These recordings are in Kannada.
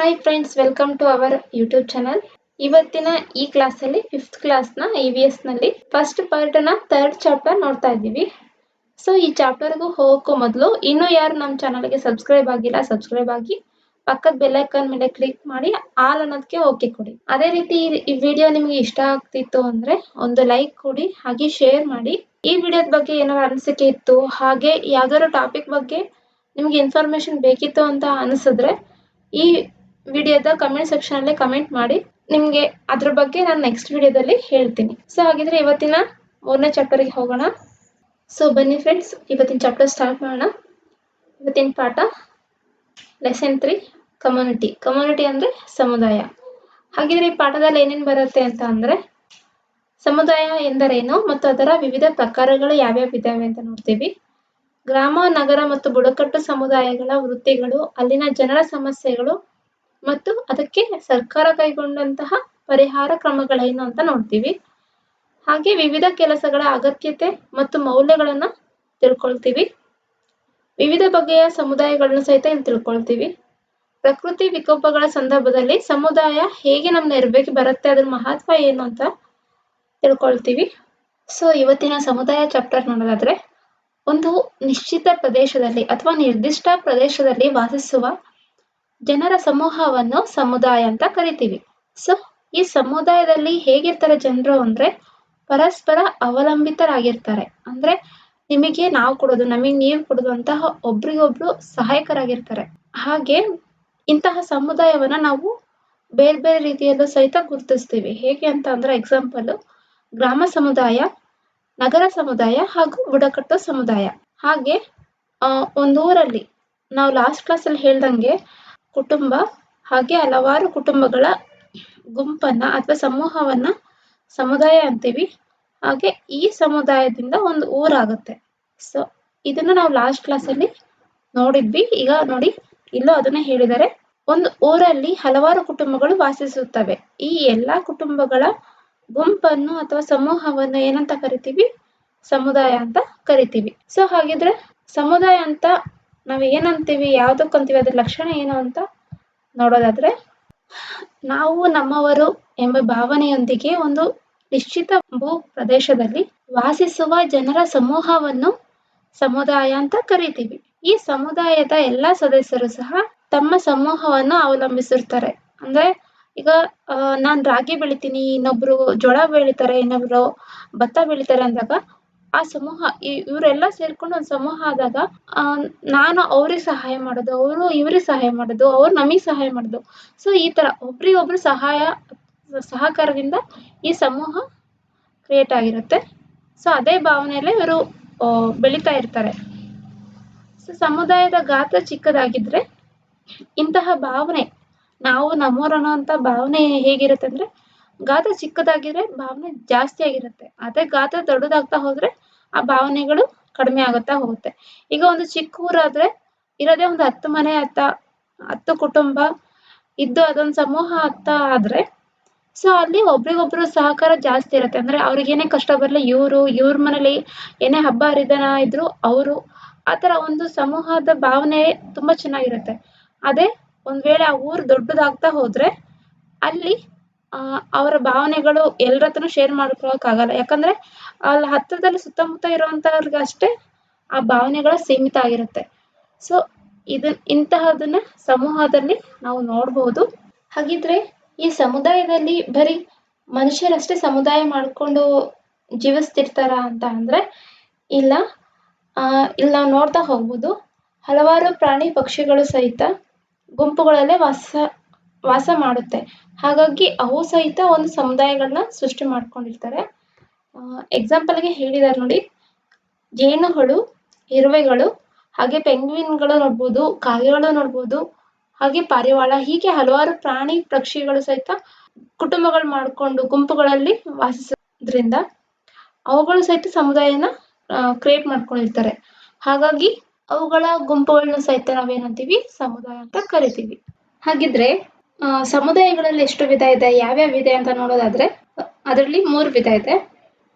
Hi friends welcome to our YouTube channel ಇವತ್ತಿನ ಈ ಕ್ಲಾಸ್ ಅಲ್ಲಿ ಫಿಫ್ತ್ ಕ್ಲಾಸ್ನ ಇ ವಿ ಎಸ್ನಲ್ಲಿ ಫಸ್ಟ್ ಪಾರ್ಟ್ನ ಥರ್ಡ್ ಚಾಪ್ಟರ್ ನೋಡ್ತಾ ಇದ್ದೀವಿ. ಸೊ ಈ ಚಾಪ್ಟರ್ಗೂ ಹೋಗೋಕ್ಕೂ ಮೊದಲು ಇನ್ನೂ ಯಾರು ನಮ್ಮ ಚಾನಲ್ಗೆ ಸಬ್ಸ್ಕ್ರೈಬ್ ಆಗಿಲ್ಲ ಸಬ್ಸ್ಕ್ರೈಬ್ ಆಗಿ ಪಕ್ಕದ ಬೆಲ್ಲೈಕನ್ ಮೇಲೆ ಕ್ಲಿಕ್ ಮಾಡಿ ಆಲ್ ಅನ್ನೋದಕ್ಕೆ ಓಕೆ ಕೊಡಿ. ಅದೇ ರೀತಿ ಈ ವಿಡಿಯೋ ನಿಮಗೆ ಇಷ್ಟ ಆಗ್ತಿತ್ತು ಅಂದ್ರೆ ಒಂದು ಲೈಕ್ ಕೊಡಿ, ಹಾಗೆ ಶೇರ್ ಮಾಡಿ. ಈ ವಿಡಿಯೋದ ಬಗ್ಗೆ ಏನಾದ್ರು ಅನಿಸಿಕೆ ಇತ್ತು, ಹಾಗೆ ಯಾವ್ದಾದ್ರು ಟಾಪಿಕ್ ಬಗ್ಗೆ ನಿಮ್ಗೆ ಇನ್ಫಾರ್ಮೇಶನ್ ಬೇಕಿತ್ತು ಅಂತ ಅನಿಸಿದ್ರೆ ಈ ವಿಡಿಯೋದ ಕಮೆಂಟ್ ಸೆಕ್ಷನ್ ಅಲ್ಲಿ ಕಮೆಂಟ್ ಮಾಡಿ. ನಿಮ್ಗೆ ಅದ್ರ ಬಗ್ಗೆ ನಾನು ನೆಕ್ಸ್ಟ್ ವಿಡಿಯೋದಲ್ಲಿ ಹೇಳ್ತೀನಿ. ಸೊ ಹಾಗಿದ್ರೆ ಇವತ್ತಿನ ಮೂರನೇ ಚಾಪ್ಟರ್ಗೆ ಹೋಗೋಣ. ಸೊ ಬನ್ನಿ ಫ್ರೆಂಡ್ಸ್ ಇವತ್ತಿನ ಚಾಪ್ಟರ್ ಸ್ಟಾರ್ಟ್ ಮಾಡೋಣ. ಇವತ್ತಿನ ಪಾಠ ಲೆಸನ್ ತ್ರೀ ಕಮ್ಯುನಿಟಿ ಕಮ್ಯುನಿಟಿ ಅಂದ್ರೆ ಸಮುದಾಯ. ಹಾಗಿದ್ರೆ ಈ ಪಾಠದಲ್ಲಿ ಏನೇನು ಬರುತ್ತೆ ಅಂತ ಅಂದ್ರೆ, ಸಮುದಾಯ ಎಂದರೇನು ಮತ್ತು ಅದರ ವಿವಿಧ ಪ್ರಕಾರಗಳು ಯಾವ್ಯಾವ ಇದಾವೆ ಅಂತ ನೋಡ್ತೀವಿ. ಗ್ರಾಮ, ನಗರ ಮತ್ತು ಬುಡಕಟ್ಟು ಸಮುದಾಯಗಳ ವೃತ್ತಿಗಳು, ಅಲ್ಲಿನ ಜನರ ಸಮಸ್ಯೆಗಳು ಮತ್ತು ಅದಕ್ಕೆ ಸರ್ಕಾರ ಕೈಗೊಂಡಂತಹ ಪರಿಹಾರ ಕ್ರಮಗಳೇನು ಅಂತ ನೋಡ್ತೀವಿ. ಹಾಗೆ ವಿವಿಧ ಕೆಲಸಗಳ ಅಗತ್ಯತೆ ಮತ್ತು ಮೌಲ್ಯಗಳನ್ನ ತಿಳ್ಕೊಳ್ತೀವಿ. ವಿವಿಧ ಬಗೆಯ ಸಮುದಾಯಗಳನ್ನ ಸಹಿತ ಇಲ್ಲಿ ತಿಳ್ಕೊಳ್ತೀವಿ. ಪ್ರಕೃತಿ ವಿಕೋಪಗಳ ಸಂದರ್ಭದಲ್ಲಿ ಸಮುದಾಯ ಹೇಗೆ ನಮ್ಮ ನೆರವಿಗೆ ಬರುತ್ತೆ, ಅದ್ರ ಮಹತ್ವ ಏನು ಅಂತ ತಿಳ್ಕೊಳ್ತೀವಿ. ಸೊ ಇವತ್ತಿನ ಸಮುದಾಯ ಚಾಪ್ಟರ್ ನೋಡೋದಾದ್ರೆ, ಒಂದು ನಿಶ್ಚಿತ ಪ್ರದೇಶದಲ್ಲಿ ಅಥವಾ ನಿರ್ದಿಷ್ಟ ಪ್ರದೇಶದಲ್ಲಿ ವಾಸಿಸುವ ಜನರ ಸಮೂಹವನ್ನು ಸಮುದಾಯ ಅಂತ ಕರಿತೀವಿ. ಸೊ ಈ ಸಮುದಾಯದಲ್ಲಿ ಹೇಗಿರ್ತಾರೆ ಜನರು ಅಂದ್ರೆ ಪರಸ್ಪರ ಅವಲಂಬಿತರಾಗಿರ್ತಾರೆ. ಅಂದ್ರೆ ನಿಮಗೆ ನಾವು ಕೊಡೋದು ನಮಗೆ ನೀವು ಕೊಡೋದು ಅಂತ ಒಬ್ರಿಗೊಬ್ರು ಸಹಾಯಕರಾಗಿರ್ತಾರೆ. ಹಾಗೆ ಇಂತಹ ಸಮುದಾಯವನ್ನ ನಾವು ಬೇರೆ ಬೇರೆ ರೀತಿಯಲ್ಲೂ ಸಹಿತ ಗುರುತಿಸ್ತೀವಿ. ಹೇಗೆ ಅಂತ ಅಂದ್ರೆ ಎಕ್ಸಾಂಪಲ್ ಗ್ರಾಮ ಸಮುದಾಯ ನಗರ ಸಮುದಾಯ ಹಾಗೂ ಬುಡಕಟ್ಟು ಸಮುದಾಯ. ಹಾಗೆ ಆ, ಒಂದು ಊರಲ್ಲಿ ನಾವು ಲಾಸ್ಟ್ ಕ್ಲಾಸಲ್ಲಿ ಹೇಳ್ದಂಗೆ ಕುಟುಂಬ ಹಾಗೆ ಹಲವಾರು ಕುಟುಂಬಗಳ ಗುಂಪನ್ನ ಅಥವಾ ಸಮೂಹವನ್ನ ಸಮುದಾಯ ಅಂತೀವಿ. ಹಾಗೆ ಈ ಸಮುದಾಯದಿಂದ ಒಂದು ಊರಾಗುತ್ತೆ. ಸೊ ಇದನ್ನ ನಾವು ಲಾಸ್ಟ್ ಕ್ಲಾಸಲ್ಲಿ ನೋಡಿದ್ವಿ. ಈಗ ನೋಡಿ, ಇಲ್ಲೂ ಅದನ್ನ ಹೇಳಿದರೆ ಒಂದು ಊರಲ್ಲಿ ಹಲವಾರು ಕುಟುಂಬಗಳು ವಾಸಿಸುತ್ತವೆ. ಈ ಎಲ್ಲಾ ಕುಟುಂಬಗಳ ಗುಂಪನ್ನು ಅಥವಾ ಸಮೂಹವನ್ನು ಏನಂತ ಕರಿತೀವಿ? ಸಮುದಾಯ ಅಂತ ಕರಿತೀವಿ. ಸೊ ಹಾಗಿದ್ರೆ ಸಮುದಾಯ ಅಂತ ನಾವ್ ಏನಂತೀವಿ ಯಾವ್ದಕ್ಕಂತೀವಿ ಅದ್ರ ಲಕ್ಷಣ ಏನು ಅಂತ ನೋಡೋದಾದ್ರೆ, ನಾವು ನಮ್ಮವರು ಎಂಬ ಭಾವನೆಯೊಂದಿಗೆ ಒಂದು ನಿಶ್ಚಿತ ಭೂ ಪ್ರದೇಶದಲ್ಲಿ ವಾಸಿಸುವ ಜನರ ಸಮೂಹವನ್ನು ಸಮುದಾಯ ಅಂತ ಕರಿತೀವಿ. ಈ ಸಮುದಾಯದ ಎಲ್ಲಾ ಸದಸ್ಯರು ಸಹ ತಮ್ಮ ಸಮೂಹವನ್ನು ಅವಲಂಬಿಸಿರ್ತಾರೆ. ಅಂದ್ರೆ, ಈಗ ನಾನ್ ರಾಗಿ ಬೆಳಿತೀನಿ, ಇನ್ನೊಬ್ರು ಜೋಳ ಬೆಳಿತಾರೆ, ಇನ್ನೊಬ್ರು ಭತ್ತ ಬೆಳಿತಾರೆ ಅಂದಾಗ ಆ ಸಮೂಹ, ಈ ಇವ್ರೆಲ್ಲ ಸೇರ್ಕೊಂಡು ಒಂದ್ ಸಮೂಹ ಆದಾಗ, ಆ, ನಾನು ಅವ್ರಿಗೆ ಸಹಾಯ ಮಾಡೋದು, ಅವರು ಇವ್ರಿಗೆ ಸಹಾಯ ಮಾಡೋದು, ಅವ್ರು ನಮಗ್ ಸಹಾಯ ಮಾಡೋದು. ಸೊ ಈ ತರ ಒಬ್ರಿಗೊಬ್ರು ಸಹಾಯ, ಸಹಕಾರದಿಂದ ಈ ಸಮೂಹ ಕ್ರಿಯೇಟ್ ಆಗಿರುತ್ತೆ. ಸೊ ಅದೇ ಭಾವನೆಯಲ್ಲೇ ಇವರು ಬೆಳಿತಾ ಇರ್ತಾರೆ. ಸೊ ಸಮುದಾಯದ ಗಾತ್ರ ಚಿಕ್ಕದಾಗಿದ್ರೆ ಇಂತಹ ಭಾವನೆ, ನಾವು ನಮ್ಮವರನ್ನೋ ಅಂತ ಭಾವನೆ ಹೇಗಿರುತ್ತೆ ಅಂದ್ರೆ ಗಾತ್ರ ಚಿಕ್ಕದಾಗಿದ್ರೆ ಭಾವನೆ ಜಾಸ್ತಿ ಆಗಿರುತ್ತೆ. ಅದೇ ಗಾತ್ರ ದೊಡ್ಡದಾಗ್ತಾ ಹೋದ್ರೆ ಆ ಭಾವನೆಗಳು ಕಡಿಮೆ ಆಗುತ್ತಾ ಹೋಗುತ್ತೆ. ಈಗ ಒಂದು ಚಿಕ್ಕ ಊರಾದ್ರೆ ಇರೋದೇ ಒಂದು ಹತ್ತು ಮನೆ ಹತ್ತ ಹತ್ತು ಕುಟುಂಬ ಇದ್ದು ಅದೊಂದು ಸಮೂಹ ಅತ್ತ ಆದ್ರೆ ಸೊ ಅಲ್ಲಿ ಒಬ್ರಿಗೊಬ್ರು ಸಹಕಾರ ಜಾಸ್ತಿ ಇರುತ್ತೆ. ಅಂದ್ರೆ ಅವ್ರಿಗ್ ಏನೇ ಕಷ್ಟ ಬರ್ಲಿ, ಇವ್ರು, ಇವ್ರ ಮನೇಲಿ ಏನೇ ಹಬ್ಬ, ಹರಿದನ ಇದ್ರು ಅವರು ಆತರ ಒಂದು ಸಮೂಹದ ಭಾವನೆ ತುಂಬಾ ಚೆನ್ನಾಗಿರುತ್ತೆ. ಅದೇ ಒಂದ್ ವೇಳೆ ಆ ಊರ್ ದೊಡ್ಡದಾಗ್ತಾ ಹೋದ್ರೆ ಅಲ್ಲಿ ಆ, ಅವರ ಭಾವನೆಗಳು ಎಲ್ಲರ ಹತ್ರನು ಶೇರ್ ಮಾಡ್ಕೊಳಕ್ ಆಗಲ್ಲ ಯಾಕಂದ್ರೆ ಅಲ್ಲಿ ಹತ್ರದಲ್ಲಿ ಸುತ್ತಮುತ್ತ ಇರುವಂತವ್ರಿಗೆ ಅಷ್ಟೇ ಆ ಭಾವನೆಗಳು ಸೀಮಿತ ಆಗಿರುತ್ತೆ ಸೊ ಇದನ್, ಇಂತಹದನ್ನ ಸಮೂಹದಲ್ಲಿ ನಾವು ನೋಡ್ಬೋದು. ಹಾಗಿದ್ರೆ ಈ ಸಮುದಾಯದಲ್ಲಿ ಬರೀ ಮನುಷ್ಯರಷ್ಟೇ ಸಮುದಾಯ ಮಾಡ್ಕೊಂಡು ಜೀವಿಸ್ತಿರ್ತಾರ ಅಂತ ಅಂದ್ರೆ ಇಲ್ಲ. ಆ, ಇಲ್ಲಿ ನಾವು ನೋಡ್ತಾ ಹೋಗ್ಬೋದು. ಹಲವಾರು ಪ್ರಾಣಿ ಪಕ್ಷಿಗಳು ಸಹಿತ ಗುಂಪುಗಳಲ್ಲೇ ವಾಸ ವಾಸ ಮಾಡುತ್ತೆ. ಹಾಗಾಗಿ ಅವು ಸಹಿತ ಒಂದು ಸಮುದಾಯಗಳನ್ನ ಸೃಷ್ಟಿ ಮಾಡ್ಕೊಂಡಿರ್ತಾರೆ. ಎಕ್ಸಾಂಪಲ್ಗೆ ಹೇಳಿದಾರೆ ನೋಡಿ. ಜೇನುಗಳು ಇರುವೆಗಳು, ಹಾಗೆ ಪೆಂಗ್ವಿನ್ಗಳು ನೋಡ್ಬೋದು, ಕಾಗೆಗಳು ನೋಡ್ಬೋದು, ಹಾಗೆ ಪಾರಿವಾಳ, ಹೀಗೆ ಹಲವಾರು ಪ್ರಾಣಿ ಪಕ್ಷಿಗಳು ಸಹಿತ ಕುಟುಂಬಗಳು ಮಾಡ್ಕೊಂಡು ಗುಂಪುಗಳಲ್ಲಿ ವಾಸಿಸೋದ್ರಿಂದ ಅವುಗಳು ಸಹಿತ ಸಮುದಾಯನ ಕ್ರಿಯೇಟ್ ಮಾಡ್ಕೊಂಡಿರ್ತಾರೆ. ಹಾಗಾಗಿ ಅವುಗಳ ಗುಂಪುಗಳನ್ನ ಸಹಿತ ನಾವೇನಂತೀವಿ? ಸಮುದಾಯ ಅಂತ ಕರಿತೀವಿ. ಹಾಗಿದ್ರೆ ಆ, ಸಮುದಾಯಗಳಲ್ಲಿ ಎಷ್ಟು ವಿಧ ಇದೆ ಯಾವ್ಯಾವ ಇದೆ ಅಂತ ನೋಡೋದಾದ್ರೆ ಅದರಲ್ಲಿ ಮೂರು ವಿಧ ಇದೆ.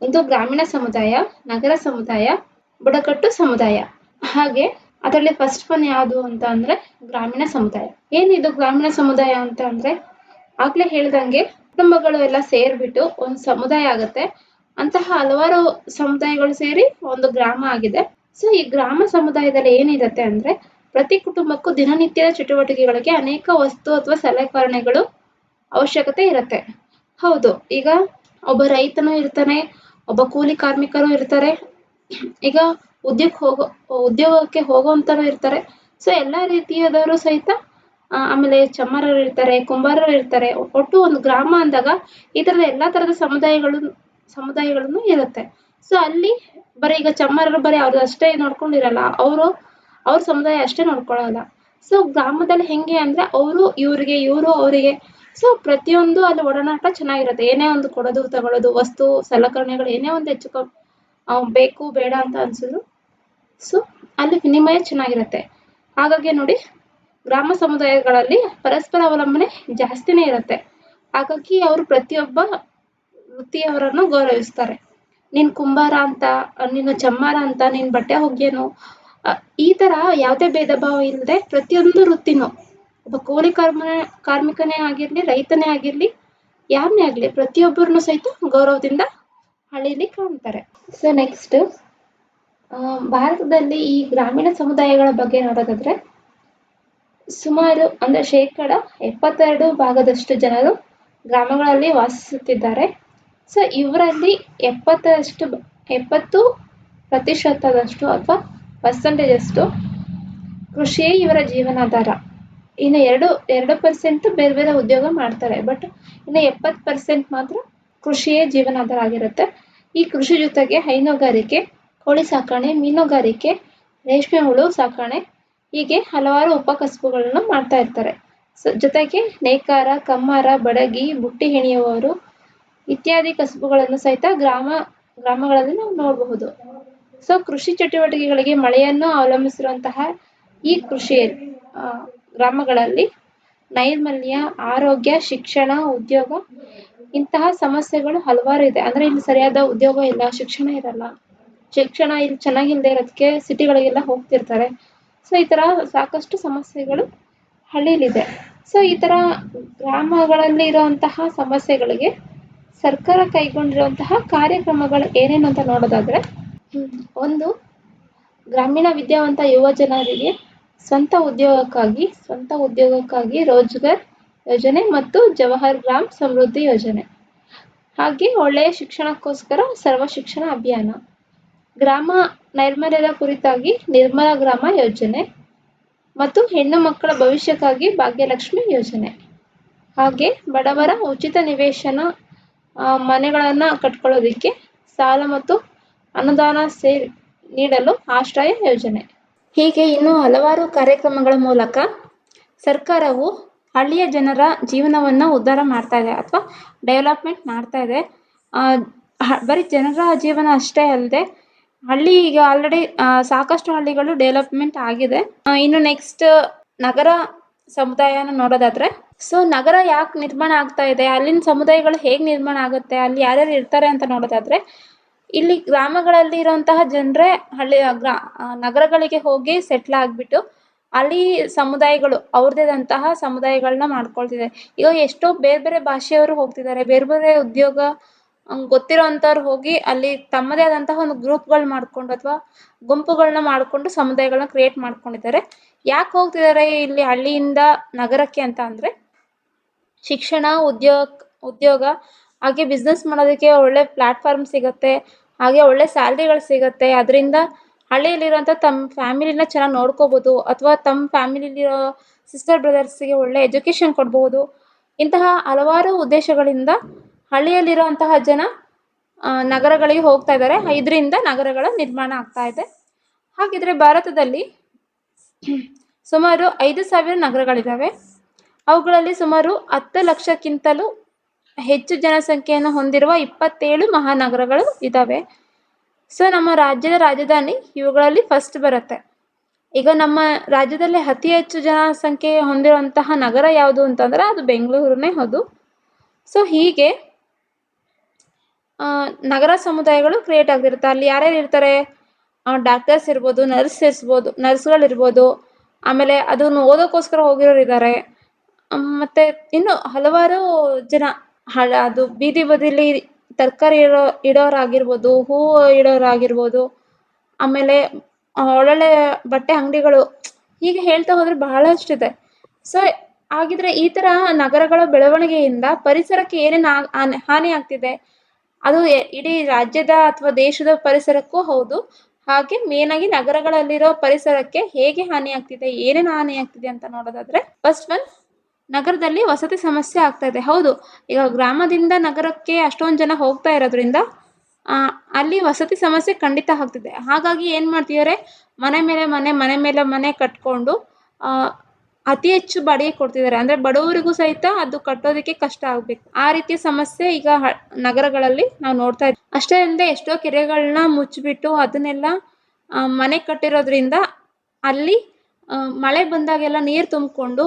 ಒಂದು ಗ್ರಾಮೀಣ ಸಮುದಾಯ ನಗರ ಸಮುದಾಯ ಬುಡಕಟ್ಟು ಸಮುದಾಯ. ಹಾಗೆ ಅದರಲ್ಲಿ ಫಸ್ಟ್ ಒನ್ ಯಾವುದು ಅಂತ ಅಂದ್ರೆ ಗ್ರಾಮೀಣ ಸಮುದಾಯ. ಏನಿದು ಗ್ರಾಮೀಣ ಸಮುದಾಯ ಅಂತ ಅಂದ್ರೆ ಆಗ್ಲೇ ಹೇಳ್ದಂಗೆ ಕುಟುಂಬಗಳು ಎಲ್ಲ ಸೇರ್ಬಿಟ್ಟು ಒಂದು ಸಮುದಾಯ ಆಗತ್ತೆ. ಅಂತಹ ಹಲವಾರು ಸಮುದಾಯಗಳು ಸೇರಿ ಒಂದು ಗ್ರಾಮ ಆಗಿದೆ. ಸೊ ಈ ಗ್ರಾಮ ಸಮುದಾಯದಲ್ಲಿ ಏನಿರುತ್ತೆ ಅಂದ್ರೆ ಪ್ರತಿ ಕುಟುಂಬಕ್ಕೂ ದಿನನಿತ್ಯದ ಚಟುವಟಿಕೆಗಳಿಗೆ ಅನೇಕ ವಸ್ತು ಅಥವಾ ಸಲಕರಣೆಗಳು ಅವಶ್ಯಕತೆ ಇರುತ್ತೆ. ಹೌದು, ಈಗ ಒಬ್ಬ ರೈತನು ಇರ್ತಾನೆ, ಒಬ್ಬ ಕೂಲಿ ಕಾರ್ಮಿಕರು ಇರ್ತಾರೆ, ಈಗ ಉದ್ಯೋಗ ಹೋಗೋ, ಉದ್ಯೋಗಕ್ಕೆ ಹೋಗುವಂತರು ಇರ್ತಾರೆ. ಸೊ ಎಲ್ಲಾ ರೀತಿಯಾದವರು ಸಹಿತ ಆಮೇಲೆ ಚಮ್ಮಾರರು ಇರ್ತಾರೆ, ಕುಂಬಾರರು ಇರ್ತಾರೆ. ಒಟ್ಟು ಒಂದು ಗ್ರಾಮ ಅಂದಾಗ ಈ ತರದ ಎಲ್ಲಾ ತರದ ಸಮುದಾಯಗಳು, ಸಮುದಾಯಗಳನ್ನು ಇರುತ್ತೆ. ಸೊ ಅಲ್ಲಿ ಬರೀ ಈಗ ಚಮ್ಮಾರರು ಬರೀ ಅವ್ರದ್ದು ಅಷ್ಟೇ ನೋಡ್ಕೊಂಡಿರಲ್ಲ, ಅವರು ಅವ್ರ ಸಮುದಾಯ ಅಷ್ಟೇ ನೋಡ್ಕೊಳಲ್ಲ. ಸೊ ಗ್ರಾಮದಲ್ಲಿ ಹೆಂಗೆ ಅಂದ್ರೆ ಅವರು ಇವ್ರಿಗೆ ಇವರು ಅವರಿಗೆ. ಸೊ ಪ್ರತಿಯೊಂದು ಅಲ್ಲಿ ಒಡನಾಟ ಚೆನ್ನಾಗಿರುತ್ತೆ. ಏನೇ ಒಂದು ಕೊಡೋದು ತಗೊಳ್ಳೋದು ವಸ್ತು ಸಲಕರಣೆಗಳು ಏನೇ ಒಂದು ಹೆಚ್ಚು ಬೇಕು ಬೇಡ ಅಂತ ಅನ್ಸಿದ್ರು. ಸೊ ಅಲ್ಲಿ ವಿನಿಮಯ ಚೆನ್ನಾಗಿರುತ್ತೆ. ಹಾಗಾಗಿ ನೋಡಿ ಗ್ರಾಮ ಸಮುದಾಯಗಳಲ್ಲಿ ಪರಸ್ಪರ ಅವಲಂಬನೆ ಜಾಸ್ತಿನೇ ಇರುತ್ತೆ. ಹಾಗಾಗಿ ಅವರು ಪ್ರತಿಯೊಬ್ಬ ವೃತ್ತಿಯವರನ್ನು ಗೌರವಿಸ್ತಾರೆ. ನೀನ್ ಕುಂಬಾರ ಅಂತ ನೀನು ಚಮ್ಮಾರ ಅಂತ ನೀನ್ ಬಟ್ಟೆ ಒಗ್ಯೋನು ಅಹ್, ಈ ತರ ಯಾವುದೇ ಭೇದ ಭಾವ ಇಲ್ಲದೆ ಪ್ರತಿಯೊಂದು ವೃತ್ತಿನೂ ಒಬ್ಬ ಕೂಲಿ ಕಾರ್ಮ, ಕಾರ್ಮಿಕನೇ ಆಗಿರ್ಲಿ, ರೈತನೇ ಆಗಿರ್ಲಿ ಯಾರನ್ನೇ ಆಗ್ಲಿ ಪ್ರತಿಯೊಬ್ಬರನ್ನು ಸಹಿತ ಗೌರವದಿಂದ ಹಳ್ಳಿಲಿ ಕಾಣ್ತಾರೆ. ಸೊ ನೆಕ್ಸ್ಟ್ ಭಾರತದಲ್ಲಿ ಈ ಗ್ರಾಮೀಣ ಸಮುದಾಯಗಳ ಬಗ್ಗೆ ನೋಡೋದಾದ್ರೆ ಸುಮಾರು ಅಂದ್ರೆ ಶೇಕಡ ಎಪ್ಪತ್ತೆರಡು ಭಾಗದಷ್ಟು ಜನರು ಗ್ರಾಮಗಳಲ್ಲಿ ವಾಸಿಸುತ್ತಿದ್ದಾರೆ. ಸೊ ಇವರಲ್ಲಿ ಎಪ್ಪತ್ತರಷ್ಟು, ಎಪ್ಪತ್ತು ಪ್ರತಿಶತದಷ್ಟು ಅಥವಾ ಪರ್ಸೆಂಟೇಜ್ ಅಷ್ಟು ಕೃಷಿಯೇ ಇವರ ಜೀವನಾಧಾರ. ಇನ್ನು ಎರಡು ಎರಡು ಪರ್ಸೆಂಟ್ ಬೇರೆ ಬೇರೆ ಉದ್ಯೋಗ ಮಾಡ್ತಾರೆ. ಬಟ್ ಇನ್ನು ಎಪ್ಪತ್ತು ಪರ್ಸೆಂಟ್ ಮಾತ್ರ ಕೃಷಿಯೇ ಜೀವನಾಧಾರ ಆಗಿರುತ್ತೆ. ಈ ಕೃಷಿ ಜೊತೆಗೆ ಹೈನುಗಾರಿಕೆ, ಕೋಳಿ ಸಾಕಣೆ, ಮೀನುಗಾರಿಕೆ, ರೇಷ್ಮೆ ಹುಳು ಸಾಕಣೆ ಹೀಗೆ ಹಲವಾರು ಉಪಕಸಬುಗಳನ್ನು ಮಾಡ್ತಾ ಇರ್ತಾರೆ. ಜೊತೆಗೆ ನೇಕಾರ, ಕಮ್ಮಾರ, ಬಡಗಿ, ಬುಟ್ಟಿ ಹೆಣೆಯುವವರು ಇತ್ಯಾದಿ ಕಸಬುಗಳನ್ನು ಸಹಿತ ಗ್ರಾಮ, ಗ್ರಾಮಗಳಲ್ಲಿ ನಾವು ನೋಡಬಹುದು. ಸೊ ಕೃಷಿ ಚಟುವಟಿಕೆಗಳಿಗೆ ಮಳೆಯನ್ನು ಅವಲಂಬಿಸಿರುವಂತಹ ಈ ಕೃಷಿ ಗ್ರಾಮಗಳಲ್ಲಿ ನೈರ್ಮಲ್ಯ, ಆರೋಗ್ಯ, ಶಿಕ್ಷಣ, ಉದ್ಯೋಗ ಇಂತಹ ಸಮಸ್ಯೆಗಳು ಹಲವಾರು ಇದೆ. ಅಂದ್ರೆ ಇಲ್ಲಿ ಸರಿಯಾದ ಉದ್ಯೋಗ ಇಲ್ಲ, ಶಿಕ್ಷಣ ಇರಲ್ಲ. ಶಿಕ್ಷಣ ಇಲ್ಲಿ ಚೆನ್ನಾಗಿಲ್ದೇ ಇರೋದಕ್ಕೆ ಸಿಟಿಗಳಿಗೆಲ್ಲ ಹೋಗ್ತಿರ್ತಾರೆ. ಸೊ ಈ ತರ ಸಾಕಷ್ಟು ಸಮಸ್ಯೆಗಳು ಹಳ್ಳಿಲಿದೆ ಸೊ ಈ ತರ ಗ್ರಾಮಗಳಲ್ಲಿ ಇರುವಂತಹ ಸಮಸ್ಯೆಗಳಿಗೆ ಸರ್ಕಾರ ಕೈಗೊಂಡಿರುವಂತಹ ಕಾರ್ಯಕ್ರಮಗಳು ಏನೇನು ಅಂತ ನೋಡೋದಾದ್ರೆ ಒಂದು ಗ್ರಾಮೀಣ ವಿದ್ಯಾವಂತ ಯುವ ಜನರಿಗೆ ಸ್ವಂತ ಉದ್ಯೋಗಕ್ಕಾಗಿ ಸ್ವಂತ ಉದ್ಯೋಗಕ್ಕಾಗಿ ರೋಜ್ಗಾರ್ ಯೋಜನೆ ಮತ್ತು ಜವಾಹರ್ ಗ್ರಾಮ್ ಸಮೃದ್ಧಿ ಯೋಜನೆ. ಹಾಗೆ ಒಳ್ಳೆಯ ಶಿಕ್ಷಣಕ್ಕೋಸ್ಕರ ಸರ್ವ ಶಿಕ್ಷಣ ಅಭಿಯಾನ. ಗ್ರಾಮ ನೈರ್ಮಲ್ಯದ ಕುರಿತಾಗಿ ನಿರ್ಮಲ ಗ್ರಾಮ ಯೋಜನೆ ಮತ್ತು ಹೆಣ್ಣು ಮಕ್ಕಳ ಭವಿಷ್ಯಕ್ಕಾಗಿ ಭಾಗ್ಯಲಕ್ಷ್ಮಿ ಯೋಜನೆ. ಹಾಗೆ ಬಡವರ ಉಚಿತ ನಿವೇಶನ ಮನೆಗಳನ್ನು ಕಟ್ಕೊಳ್ಳೋದಿಕ್ಕೆ ಸಾಲ ಮತ್ತು ಅನುದಾನ ಸೇ ನೀಡಲು ಆಶ್ರಯ ಯೋಜನೆ. ಹೀಗೆ ಇನ್ನೂ ಹಲವಾರು ಕಾರ್ಯಕ್ರಮಗಳ ಮೂಲಕ ಸರ್ಕಾರವು ಹಳ್ಳಿಯ ಜನರ ಜೀವನವನ್ನು ಉದ್ಧಾರ ಮಾಡ್ತಾ ಇದೆ ಅಥವಾ ಡೆವಲಪ್ಮೆಂಟ್ ಮಾಡ್ತಾ ಇದೆ. ಬರೀ ಜನರ ಜೀವನ ಅಷ್ಟೇ ಅಲ್ಲದೆ ಹಳ್ಳಿ ಈಗ ಆಲ್ರೆಡಿ ಸಾಕಷ್ಟು ಹಳ್ಳಿಗಳು ಡೆವಲಪ್ಮೆಂಟ್ ಆಗಿದೆ. ಇನ್ನು ನೆಕ್ಸ್ಟ್ ನಗರ ಸಮುದಾಯನ ನೋಡೋದಾದ್ರೆ, ಸೊ ನಗರ ಯಾಕೆ ನಿರ್ಮಾಣ ಆಗ್ತಾ ಇದೆ, ಅಲ್ಲಿನ ಸಮುದಾಯಗಳು ಹೇಗೆ ನಿರ್ಮಾಣ ಆಗುತ್ತೆ, ಅಲ್ಲಿ ಯಾರ್ಯಾರು ಇರ್ತಾರೆ ಅಂತ ನೋಡೋದಾದ್ರೆ ಇಲ್ಲಿ ಗ್ರಾಮಗಳಲ್ಲಿ ಇರುವಂತಹ ಜನರೇ ಹಳ್ಳಿ ಗ್ರಾ ನಗರಗಳಿಗೆ ಹೋಗಿ ಸೆಟ್ಲ್ ಆಗಿಬಿಟ್ಟು ಅಲ್ಲಿ ಸಮುದಾಯಗಳು ಅವ್ರದ್ದೇ ಆದಂತಹ ಸಮುದಾಯಗಳನ್ನ ಮಾಡ್ಕೊಳ್ತಿದೆ ಈಗ ಎಷ್ಟೋ ಬೇರೆ ಬೇರೆ ಭಾಷೆಯವರು ಹೋಗ್ತಿದ್ದಾರೆ. ಬೇರೆ ಬೇರೆ ಉದ್ಯೋಗ ಗೊತ್ತಿರೋ ಗೊತ್ತಿರೋಂಥವ್ರು ಹೋಗಿ ಅಲ್ಲಿ ತಮ್ಮದೇ ಆದಂತಹ ಒಂದು ಗ್ರೂಪ್ಗಳು ಮಾಡ್ಕೊಂಡು ಅಥವಾ ಗುಂಪುಗಳನ್ನ ಮಾಡಿಕೊಂಡು ಸಮುದಾಯಗಳನ್ನ ಕ್ರಿಯೇಟ್ ಮಾಡ್ಕೊಂಡಿದ್ದಾರೆ. ಯಾಕೆ ಹೋಗ್ತಿದ್ದಾರೆ ಇಲ್ಲಿ ಹಳ್ಳಿಯಿಂದ ನಗರಕ್ಕೆ ಅಂತ ಅಂದರೆ, ಶಿಕ್ಷಣ, ಉದ್ಯೋಗ ಉದ್ಯೋಗ ಹಾಗೆ ಬಿಸ್ನೆಸ್ ಮಾಡೋದಕ್ಕೆ ಒಳ್ಳೆ ಪ್ಲಾಟ್ಫಾರ್ಮ್ ಸಿಗುತ್ತೆ. ಹಾಗೆ ಒಳ್ಳೆ ಸ್ಯಾಲ್ರಿಗಳು ಸಿಗುತ್ತೆ. ಅದರಿಂದ ಹಳ್ಳಿಯಲ್ಲಿರುವಂಥ ತಮ್ಮ ಫ್ಯಾಮಿಲಿನ ಚೆನ್ನಾಗಿ ನೋಡ್ಕೋಬೋದು ಅಥವಾ ತಮ್ಮ ಫ್ಯಾಮಿಲಿಲಿರೋ ಸಿಸ್ಟರ್ ಬ್ರದರ್ಸಿಗೆ ಒಳ್ಳೆ ಎಜುಕೇಷನ್ ಕೊಡ್ಬೋದು. ಇಂತಹ ಹಲವಾರು ಉದ್ದೇಶಗಳಿಂದ ಹಳ್ಳಿಯಲ್ಲಿರುವಂತಹ ಜನ ನಗರಗಳಿಗೆ ಹೋಗ್ತಾ ಇದ್ದಾರೆ. ಇದರಿಂದ ನಗರಗಳ ನಿರ್ಮಾಣ ಆಗ್ತಾ ಇದೆ. ಹಾಗಿದ್ರೆ ಭಾರತದಲ್ಲಿ ಸುಮಾರು ಐದು ಸಾವಿರ ನಗರಗಳಿದ್ದಾವೆ. ಅವುಗಳಲ್ಲಿ ಸುಮಾರು ಹತ್ತು ಲಕ್ಷಕ್ಕಿಂತಲೂ ಹೆಚ್ಚು ಜನಸಂಖ್ಯೆಯನ್ನು ಹೊಂದಿರುವ ಇಪ್ಪತ್ತೇಳು ಮಹಾನಗರಗಳು ಇದ್ದಾವೆ ಸೊ ನಮ್ಮ ರಾಜ್ಯದ ರಾಜಧಾನಿ ಇವುಗಳಲ್ಲಿ ಫಸ್ಟ್ ಬರುತ್ತೆ. ಈಗ ನಮ್ಮ ರಾಜ್ಯದಲ್ಲಿ ಅತಿ ಹೆಚ್ಚು ಜನಸಂಖ್ಯೆ ಹೊಂದಿರುವಂತಹ ನಗರ ಯಾವುದು ಅಂತಂದ್ರೆ ಅದು ಬೆಂಗಳೂರನ್ನೇ ಹೌದು ಸೊ ಹೀಗೆ ನಗರ ಸಮುದಾಯಗಳು ಕ್ರಿಯೇಟ್ ಆಗಿರುತ್ತೆ ಅಲ್ಲಿ ಯಾರ್ಯಾರು ಇರ್ತಾರೆ? ಡಾಕ್ಟರ್ಸ್ ಇರ್ಬೋದು ನರ್ಸ್ ಇರ್ಬೋದು ನರ್ಸ್ಗಳಿರ್ಬೋದು ಆಮೇಲೆ ಅದನ್ನು ಓದೋಕ್ಕೋಸ್ಕರ ಹೋಗಿರೋರು ಇದ್ದಾರೆ ಮತ್ತು ಇನ್ನು ಹಲವಾರು ಜನ ಹಳ ಅದು ಬೀದಿ ಬದಿಲಿ ತರಕಾರಿ ಇರೋ ಇಡೋರಾಗಿರ್ಬೋದು ಹೂವು ಇಡೋರಾಗಿರ್ಬೋದು, ಆಮೇಲೆ ಒಳ್ಳೊಳ್ಳೆ ಬಟ್ಟೆ ಅಂಗಡಿಗಳು, ಹೀಗೆ ಹೇಳ್ತಾ ಹೋದ್ರೆ ಬಹಳಷ್ಟಿದೆ. ಸೊ ಹಾಗಿದ್ರೆ ಈ ತರ ನಗರಗಳ ಬೆಳವಣಿಗೆಯಿಂದ ಪರಿಸರಕ್ಕೆ ಏನೇನು ಹಾನಿ ಆಗ್ತಿದೆ, ಅದು ಇಡೀ ರಾಜ್ಯದ ಅಥವಾ ದೇಶದ ಪರಿಸರಕ್ಕೂ ಹೌದು. ಹಾಗೆ ಮೇನ್ ಆಗಿ ನಗರಗಳಲ್ಲಿರೋ ಪರಿಸರಕ್ಕೆ ಹೇಗೆ ಹಾನಿ ಆಗ್ತಿದೆ, ಏನೇನು ಹಾನಿ ಆಗ್ತಿದೆ ಅಂತ ನೋಡೋದಾದ್ರೆ ಫಸ್ಟ್ ಒನ್ ನಗರದಲ್ಲಿ ವಸತಿ ಸಮಸ್ಯೆ ಆಗ್ತಾ ಇದೆ. ಹೌದು, ಈಗ ಗ್ರಾಮದಿಂದ ನಗರಕ್ಕೆ ಅಷ್ಟೊಂದು ಜನ ಹೋಗ್ತಾ ಇರೋದ್ರಿಂದ ಅಲ್ಲಿ ವಸತಿ ಸಮಸ್ಯೆ ಖಂಡಿತ ಆಗ್ತಿದೆ. ಹಾಗಾಗಿ ಏನು ಮಾಡ್ತಿದ್ದಾರೆ, ಮನೆ ಮೇಲೆ ಮನೆ ಮನೆ ಮೇಲೆ ಮನೆ ಕಟ್ಕೊಂಡು ಅತಿ ಹೆಚ್ಚು ಬಾಡಿಗೆ ಕೊಡ್ತಿದ್ದಾರೆ. ಅಂದರೆ ಬಡವರಿಗೂ ಸಹಿತ ಅದು ಕಟ್ಟೋದಕ್ಕೆ ಕಷ್ಟ ಆಗಬೇಕು. ಆ ರೀತಿಯ ಸಮಸ್ಯೆ ಈಗ ನಗರಗಳಲ್ಲಿ ನಾವು ನೋಡ್ತಾ ಇದ್ದೀವಿ ಅಷ್ಟೇ ಅಲ್ಲದೆ ಎಷ್ಟೋ ಕೆರೆಗಳನ್ನ ಮುಚ್ಚಿಬಿಟ್ಟು ಅದನ್ನೆಲ್ಲ ಮನೆ ಕಟ್ಟಿರೋದ್ರಿಂದ ಅಲ್ಲಿ ಮಳೆ ಬಂದಾಗೆಲ್ಲ ನೀರು ತುಂಬಿಕೊಂಡು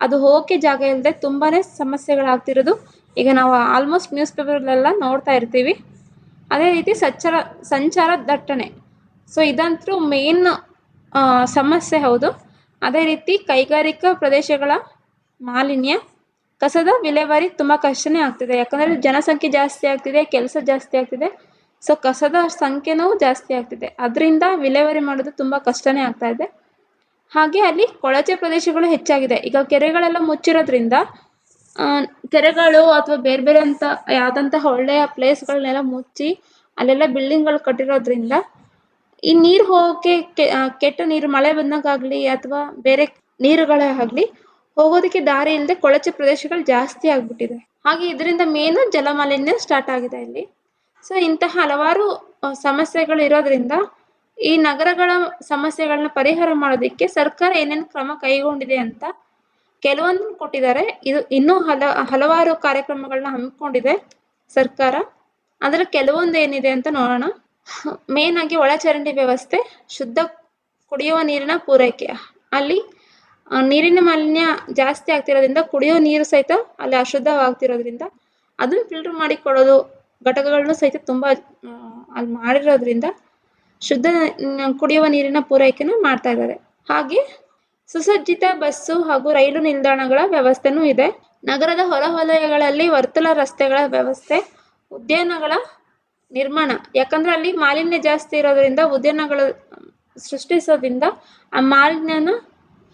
ಅದು ಹೋಗೋಕ್ಕೆ ಜಾಗ ಇಲ್ಲದೆ ತುಂಬಾ ಸಮಸ್ಯೆಗಳಾಗ್ತಿರೋದು. ಈಗ ನಾವು ಆಲ್ಮೋಸ್ಟ್ ನ್ಯೂಸ್ ಪೇಪರ್ಲೆಲ್ಲ ನೋಡ್ತಾ ಇರ್ತೀವಿ. ಅದೇ ರೀತಿ ಸಚ್ಚರ, ಸಂಚಾರ ದಟ್ಟಣೆ. ಸೊ ಇದಂತೂ ಮೇನ್ ಸಮಸ್ಯೆ ಹೌದು. ಅದೇ ರೀತಿ ಕೈಗಾರಿಕಾ ಪ್ರದೇಶಗಳ ಮಾಲಿನ್ಯ, ಕಸದ ವಿಲೇವಾರಿ ತುಂಬ ಕಷ್ಟನೇ ಆಗ್ತಿದೆ. ಯಾಕಂದರೆ ಜನಸಂಖ್ಯೆ ಜಾಸ್ತಿ ಆಗ್ತಿದೆ, ಕೆಲಸ ಜಾಸ್ತಿ ಆಗ್ತಿದೆ. ಸೊ ಕಸದ ಸಂಖ್ಯೆನೂ ಜಾಸ್ತಿ ಆಗ್ತಿದೆ. ಅದರಿಂದ ವಿಲೇವಾರಿ ಮಾಡೋದು ತುಂಬ ಕಷ್ಟನೇ ಆಗ್ತಾ ಇದೆ. ಹಾಗೆ ಅಲ್ಲಿ ಕೊಳಚೆ ಪ್ರದೇಶಗಳು ಹೆಚ್ಚಾಗಿದೆ. ಈಗ ಕೆರೆಗಳೆಲ್ಲ ಮುಚ್ಚಿರೋದ್ರಿಂದ ಕೆರೆಗಳು ಅಥವಾ ಬೇರೆ ಬೇರೆ ಅಂತ ಯಾವ್ದಂತಹ ಒಳ್ಳೆಯ ಪ್ಲೇಸ್ಗಳನ್ನೆಲ್ಲ ಮುಚ್ಚಿ, ಅಲ್ಲೆಲ್ಲ ಬಿಲ್ಡಿಂಗ್ಗಳು ಕಟ್ಟಿರೋದ್ರಿಂದ ಈ ನೀರು ಹೋಗೋಕೆ ಕೆಟ್ಟ ನೀರು, ಮಳೆ ಬಂದಾಗಲಿ ಅಥವಾ ಬೇರೆ ನೀರುಗಳೇ ಆಗಲಿ ಹೋಗೋದಕ್ಕೆ ದಾರಿ ಇಲ್ಲದೆ ಕೊಳಚೆ ಪ್ರದೇಶಗಳು ಜಾಸ್ತಿ ಆಗ್ಬಿಟ್ಟಿದೆ. ಹಾಗೆ ಇದರಿಂದ ಮೇನ್ ಜಲಮಾಲಿನ್ಯ ಸ್ಟಾರ್ಟ್ ಆಗಿದೆ ಇಲ್ಲಿ. ಸೊ ಇಂತಹ ಹಲವಾರು ಸಮಸ್ಯೆಗಳು ಇರೋದ್ರಿಂದ ಈ ನಗರಗಳ ಸಮಸ್ಯೆಗಳನ್ನ ಪರಿಹಾರ ಮಾಡೋದಕ್ಕೆ ಸರ್ಕಾರ ಏನೇನು ಕ್ರಮ ಕೈಗೊಂಡಿದೆ ಅಂತ ಕೆಲವೊಂದು ಕೊಟ್ಟಿದ್ದಾರೆ. ಇದು ಇನ್ನೂ ಹಲ, ಹಲವಾರು ಕಾರ್ಯಕ್ರಮಗಳನ್ನ ಹಮ್ಮಿಕೊಂಡಿದೆ ಸರ್ಕಾರ. ಅದರ ಕೆಲವೊಂದು ಏನಿದೆ ಅಂತ ನೋಡೋಣ. ಮೇನ್ ಆಗಿ ಒಳಚರಂಡಿ ವ್ಯವಸ್ಥೆ, ಶುದ್ಧ ಕುಡಿಯುವ ನೀರಿನ ಪೂರೈಕೆ. ಅಲ್ಲಿ ನೀರಿನ ಮಾಲಿನ್ಯ ಜಾಸ್ತಿ ಆಗ್ತಿರೋದ್ರಿಂದ ಕುಡಿಯೋ ನೀರು ಸಹಿತ ಅಲ್ಲಿ ಅಶುದ್ಧವಾಗ್ತಿರೋದ್ರಿಂದ ಅದನ್ನು ಫಿಲ್ಟರ್ ಮಾಡಿ ಕೊಡೋದು ಘಟಕಗಳನ್ನು ಸಹಿತ ತುಂಬಾ ಅಲ್ಲಿ ಮಾಡಿರೋದ್ರಿಂದ ಶುದ್ಧ ಕುಡಿಯುವ ನೀರಿನ ಪೂರೈಕೆಯನ್ನು ಮಾಡ್ತಾ ಇದ್ದಾರೆ. ಹಾಗೆ ಸುಸಜ್ಜಿತ ಬಸ್ಸು ಹಾಗೂ ರೈಲು ನಿಲ್ದಾಣಗಳ ವ್ಯವಸ್ಥೆನೂ ಇದೆ. ನಗರದ ಹೊರವಲಯಗಳಲ್ಲಿ ವರ್ತುಲ ರಸ್ತೆಗಳ ವ್ಯವಸ್ಥೆ, ಉದ್ಯಾನಗಳ ನಿರ್ಮಾಣ. ಯಾಕಂದ್ರೆ ಅಲ್ಲಿ ಮಾಲಿನ್ಯ ಜಾಸ್ತಿ ಇರೋದ್ರಿಂದ ಉದ್ಯಾನಗಳು ಸೃಷ್ಟಿಸೋದ್ರಿಂದ ಆ ಮಾಲಿನ್ಯನ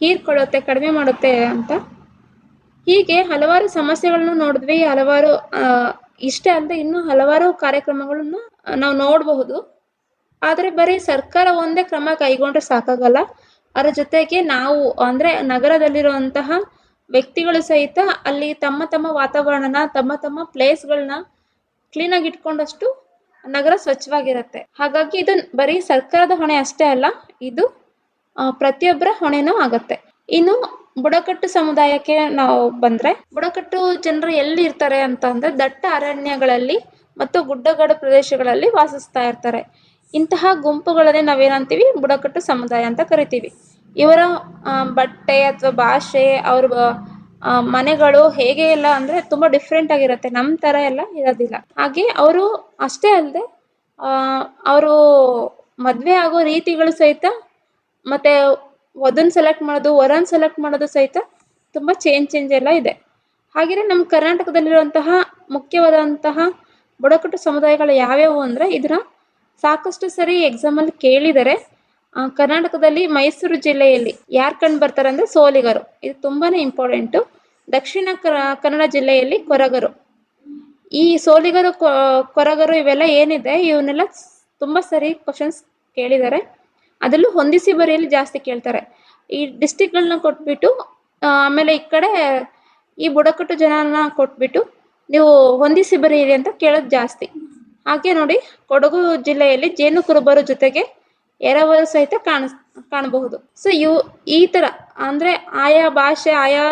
ಹೀರ್ಕೊಳ್ಳುತ್ತೆ, ಕಡಿಮೆ ಮಾಡುತ್ತೆ ಅಂತ. ಹೀಗೆ ಹಲವಾರು ಸಮಸ್ಯೆಗಳನ್ನು ನೋಡಿದ್ವಿ. ಹಲವಾರು ಇಷ್ಟೇ ಅಲ್ಲದೆ ಇನ್ನೂ ಹಲವಾರು ಕಾರ್ಯಕ್ರಮಗಳನ್ನು ನಾವು ನೋಡಬಹುದು. ಆದರೆ ಬರೀ ಸರ್ಕಾರ ಒಂದೇ ಕ್ರಮ ಕೈಗೊಂಡ್ರೆ ಸಾಕಾಗಲ್ಲ. ಅದರ ಜೊತೆಗೆ ನಾವು ಅಂದರೆ ನಗರದಲ್ಲಿರುವಂತಹ ವ್ಯಕ್ತಿಗಳು ಸಹಿತ ಅಲ್ಲಿ ತಮ್ಮ ತಮ್ಮ ವಾತಾವರಣನ, ತಮ್ಮ ತಮ್ಮ ಪ್ಲೇಸ್ಗಳನ್ನ ಕ್ಲೀನಾಗಿ ಇಟ್ಕೊಂಡಷ್ಟು ನಗರ ಸ್ವಚ್ಛವಾಗಿರುತ್ತೆ. ಹಾಗಾಗಿ ಇದು ಬರೀ ಸರ್ಕಾರದ ಹೊಣೆ ಅಷ್ಟೇ ಅಲ್ಲ, ಇದು ಪ್ರತಿಯೊಬ್ಬರ ಹೊಣೆನೂ ಆಗತ್ತೆ. ಇನ್ನು ಬುಡಕಟ್ಟು ಸಮುದಾಯಕ್ಕೆ ನಾವು ಬಂದ್ರೆ, ಬುಡಕಟ್ಟು ಜನರು ಎಲ್ಲಿ ಇರ್ತಾರೆ ಅಂತ ಅಂದ್ರೆ ದಟ್ಟ ಅರಣ್ಯಗಳಲ್ಲಿ ಮತ್ತು ಗುಡ್ಡಗಾಡು ಪ್ರದೇಶಗಳಲ್ಲಿ ವಾಸಿಸ್ತಾ ಇರ್ತಾರೆ. ಇಂತಹ ಗುಂಪುಗಳನ್ನೇ ನಾವೇನಂತೀವಿ? ಬುಡಕಟ್ಟು ಸಮುದಾಯ ಅಂತ ಕರಿತೀವಿ. ಇವರ ಬಟ್ಟೆ ಅಥವಾ ಭಾಷೆ, ಅವ್ರ ಮನೆಗಳು ಹೇಗೆ ಎಲ್ಲ ಅಂದ್ರೆ ತುಂಬಾ ಡಿಫ್ರೆಂಟ್ ಆಗಿರುತ್ತೆ. ನಮ್ಮ ತರ ಎಲ್ಲ ಇರೋದಿಲ್ಲ. ಹಾಗೆ ಅವರು ಅಷ್ಟೇ ಅಲ್ಲದೆ ಅವರು ಮದುವೆ ಆಗೋ ರೀತಿಗಳು ಸಹಿತ, ಮತ್ತೆ ವಧುನ್ ಸೆಲೆಕ್ಟ್ ಮಾಡೋದು ವರನ್ ಸೆಲೆಕ್ಟ್ ಮಾಡೋದು ಸಹಿತ ತುಂಬ ಚೇಂಜ್ ಚೇಂಜ್ ಎಲ್ಲ ಇದೆ. ಹಾಗೆಯೇ ನಮ್ಮ ಕರ್ನಾಟಕದಲ್ಲಿರುವಂತಹ ಮುಖ್ಯವಾದಂತಹ ಬುಡಕಟ್ಟು ಸಮುದಾಯಗಳು ಯಾವ್ಯಾವು ಅಂದರೆ ಇದನ್ನ ಸಾಕಷ್ಟು ಸರಿ ಎಕ್ಸಾಮಲ್ಲಿ ಕೇಳಿದರೆ ಕರ್ನಾಟಕದಲ್ಲಿ ಮೈಸೂರು ಜಿಲ್ಲೆಯಲ್ಲಿ ಯಾರು ಕಂಡು ಬರ್ತಾರೆ ಅಂದರೆ ಸೋಲಿಗರು. ಇದು ತುಂಬಾ ಇಂಪಾರ್ಟೆಂಟು ದಕ್ಷಿಣ ಕನ್ನಡ ಜಿಲ್ಲೆಯಲ್ಲಿ ಕೊರಗರು. ಈ ಸೋಲಿಗರು ಕೊರಗರು ಇವೆಲ್ಲ ಏನಿದೆ, ಇವನ್ನೆಲ್ಲ ತುಂಬ ಸರಿ ಕ್ವಶನ್ಸ್ ಕೇಳಿದ್ದಾರೆ ಅದರಲ್ಲೂ ಹೊಂದಿಸಿ ಬರೆಯಲ್ಲಿ ಜಾಸ್ತಿ ಕೇಳ್ತಾರೆ. ಈ ಡಿಸ್ಟಿಕ್ಗಳನ್ನ ಕೊಟ್ಬಿಟ್ಟು ಆಮೇಲೆ ಈ ಕಡೆ ಈ ಬುಡಕಟ್ಟು ಜನನ ಕೊಟ್ಬಿಟ್ಟು, ನೀವು ಹೊಂದಿಸಿ ಬರೆಯಿರಿ ಅಂತ ಕೇಳೋದು ಜಾಸ್ತಿ. ಹಾಗೆ ನೋಡಿ ಕೊಡಗು ಜಿಲ್ಲೆಯಲ್ಲಿ ಜೇನು ಕುರುಬರ ಜೊತೆಗೆ ಎರವರು ಸಹಿತ ಕಾಣಿಸ್ ಕಾಣಬಹುದು. ಸೊ ಇವು ಈ ತರ ಅಂದ್ರೆ ಆಯಾ ಭಾಷೆ, ಆಯಾ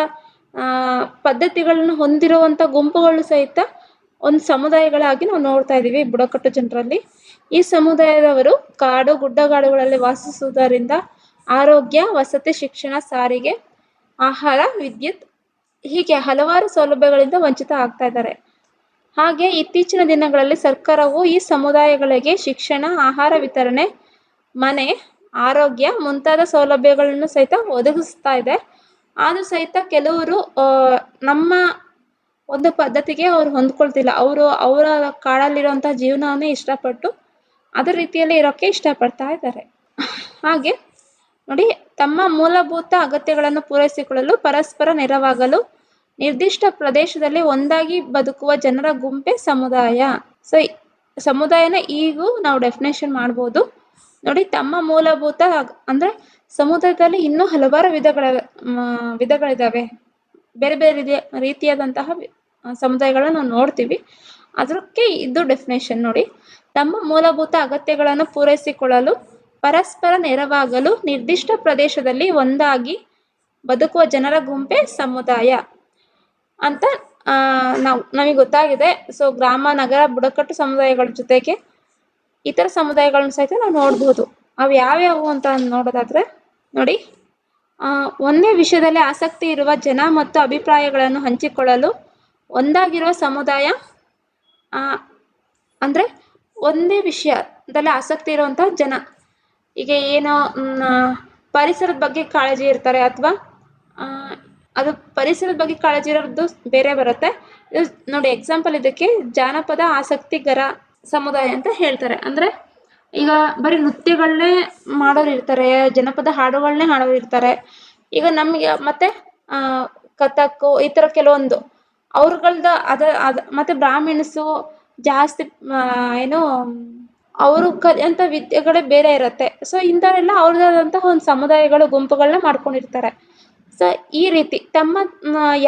ಪದ್ಧತಿಗಳನ್ನು ಹೊಂದಿರುವಂತ ಗುಂಪುಗಳು ಸಹಿತ ಒಂದು ಸಮುದಾಯಗಳಾಗಿ ನಾವು ನೋಡ್ತಾ ಇದ್ದೀವಿ ಬುಡಕಟ್ಟು ಜನರಲ್ಲಿ. ಈ ಸಮುದಾಯದವರು ಕಾಡು, ಗುಡ್ಡಗಾಡುಗಳಲ್ಲಿ ವಾಸಿಸುವುದರಿಂದ ಆರೋಗ್ಯ, ವಸತಿ, ಶಿಕ್ಷಣ, ಸಾರಿಗೆ, ಆಹಾರ, ವಿದ್ಯುತ್ ಹೀಗೆ ಹಲವಾರು ಸೌಲಭ್ಯಗಳಿಂದ ವಂಚಿತ ಆಗ್ತಾ ಇದ್ದಾರೆ. ಹಾಗೆ ಇತ್ತೀಚಿನ ದಿನಗಳಲ್ಲಿ ಸರ್ಕಾರವು ಈ ಸಮುದಾಯಗಳಿಗೆ ಶಿಕ್ಷಣ, ಆಹಾರ ವಿತರಣೆ, ಮನೆ, ಆರೋಗ್ಯ ಮುಂತಾದ ಸೌಲಭ್ಯಗಳನ್ನು ಸಹಿತ ಒದಗಿಸ್ತಾ ಇದೆ. ಆದರೂ ಸಹಿತ ಕೆಲವರು ನಮ್ಮ ಒಂದು ಪದ್ಧತಿಗೆ ಅವ್ರು ಹೊಂದ್ಕೊಳ್ತಿಲ್ಲ. ಅವರು ಅವರ ಕಾಡಲ್ಲಿರುವಂತಹ ಜೀವನವನ್ನೇ ಇಷ್ಟಪಟ್ಟು ಅದೇ ರೀತಿಯಲ್ಲಿ ಇರೋಕ್ಕೆ ಇಷ್ಟಪಡ್ತಾ ಇದ್ದಾರೆ. ಹಾಗೆ ನೋಡಿ, ತಮ್ಮ ಮೂಲಭೂತ ಅಗತ್ಯಗಳನ್ನು ಪೂರೈಸಿಕೊಳ್ಳಲು, ಪರಸ್ಪರ ನೆರವಾಗಲು ನಿರ್ದಿಷ್ಟ ಪ್ರದೇಶದಲ್ಲಿ ಒಂದಾಗಿ ಬದುಕುವ ಜನರ ಗುಂಪೆ ಸಮುದಾಯ. ಸೊ ಸಮುದಾಯನ ಈಗೂ ನಾವು ಡೆಫಿನೇಷನ್ ಮಾಡ್ಬೋದು. ನೋಡಿ, ತಮ್ಮ ಮೂಲಭೂತ ಅಂದ್ರೆ ಸಮುದಾಯದಲ್ಲಿ ಇನ್ನೂ ಹಲವಾರು ವಿಧಗಳ ವಿಧಗಳಿದಾವೆ. ಬೇರೆ ಬೇರೆ ರೀತಿಯ, ರೀತಿಯಾದಂತಹ ಸಮುದಾಯಗಳನ್ನ ನಾವು ನೋಡ್ತೀವಿ. ಅದಕ್ಕೆ ಇದು ಡೆಫಿನೇಷನ್ ನೋಡಿ. ತಮ್ಮ ಮೂಲಭೂತ ಅಗತ್ಯಗಳನ್ನು ಪೂರೈಸಿಕೊಳ್ಳಲು, ಪರಸ್ಪರ ನೆರವಾಗಲು ನಿರ್ದಿಷ್ಟ ಪ್ರದೇಶದಲ್ಲಿ ಒಂದಾಗಿ ಬದುಕುವ ಜನರ ಗುಂಪೆ ಸಮುದಾಯ. ಅಂತ ನಾವು, ನಮಗೆ ಗೊತ್ತಾಗಿದೆ. ಸೊ ಗ್ರಾಮ, ನಗರ, ಬುಡಕಟ್ಟು ಸಮುದಾಯಗಳ ಜೊತೆಗೆ ಇತರ ಸಮುದಾಯಗಳನ್ನ ಸಹಿತ ನಾವು ನೋಡ್ಬೋದು. ಅವು ಯಾವ್ಯಾವು ಅಂತ ನೋಡೋದಾದ್ರೆ, ನೋಡಿ ಒಂದೇ ವಿಷಯದಲ್ಲಿ ಆಸಕ್ತಿ ಇರುವ ಜನ ಮತ್ತು ಅಭಿಪ್ರಾಯಗಳನ್ನು ಹಂಚಿಕೊಳ್ಳಲು ಒಂದಾಗಿರುವ ಸಮುದಾಯ ಅಂದ್ರೆ ಒಂದೇ ವಿಷಯದಲ್ಲಿ ಆಸಕ್ತಿ ಇರುವಂಥ ಜನ. ಈಗ ಏನೋ ಪರಿಸರದ ಬಗ್ಗೆ ಕಾಳಜಿ ಇರ್ತಾರೆ ಅಥವಾ ಅದು ಪರಿಸರದ ಬಗ್ಗೆ ಕಾಳಜಿ ಇರೋದು ಬೇರೆ ಬರುತ್ತೆ. ನೋಡಿ ಎಕ್ಸಾಂಪಲ್ ಇದಕ್ಕೆ ಜಾನಪದ ಆಸಕ್ತಿಗರ ಸಮುದಾಯ ಅಂತ ಹೇಳ್ತಾರೆ. ಅಂದ್ರೆ ಈಗ ಬರೀ ನೃತ್ಯಗಳನ್ನೇ ಮಾಡೋರು ಇರ್ತಾರೆ, ಜನಪದ ಹಾಡುಗಳನ್ನೇ ಹಾಡೋರು ಇರ್ತಾರೆ. ಈಗ ನಮಗೆ ಮತ್ತೆ ಕಥಕ್ಕು ಈ ಥರ ಕೆಲವೊಂದು ಅವ್ರಗಳ್ದ ಅದ ಅದ, ಮತ್ತೆ ಬ್ರಾಹ್ಮಿಣಸು ಜಾಸ್ತಿ ಏನು ಅವರು ಕಲಿಯಂಥ ವಿದ್ಯೆಗಳೇ ಬೇರೆ ಇರುತ್ತೆ. ಸೊ ಇಂಥವರೆಲ್ಲ ಅವ್ರದ್ದಾದಂತಹ ಒಂದು ಸಮುದಾಯಗಳು ಗುಂಪುಗಳನ್ನ ಮಾಡ್ಕೊಂಡಿರ್ತಾರೆ. ಸೊ, ಈ ರೀತಿ ತಮ್ಮ